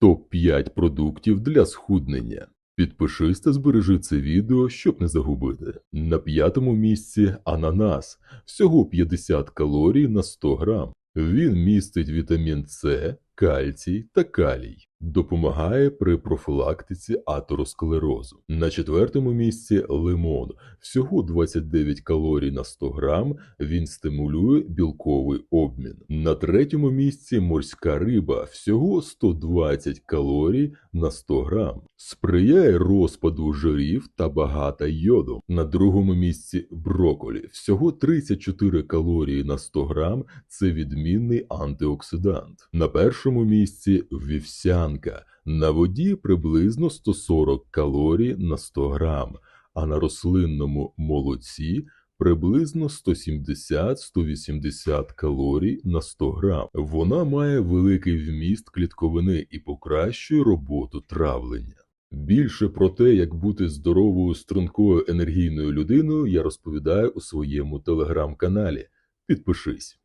Топ-5 продуктів для схуднення. Підпишись та збережи це відео, щоб не загубити. На п'ятому місці ананас. Всього 50 калорій на 100 грам. Він містить вітамін С, кальцій та калій. Допомагає при профілактиці атеросклерозу. На четвертому місці лимон. Всього 29 калорій на 100 грам. Він стимулює білковий обмін. На третьому місці морська риба. Всього 120 калорій на 100 грам. Сприяє розпаду жирів та багата йоду. На другому місці броколі. Всього 34 калорії на 100 грам. Це відмінний антиоксидант. На першому місці вівсянка. На воді приблизно 140 калорій на 100 грам, а на рослинному молоці приблизно 170-180 калорій на 100 грам. Вона має великий вміст клітковини і покращує роботу травлення. Більше про те, як бути здоровою, стрункою енергійною людиною, я розповідаю у своєму телеграм-каналі. Підпишись.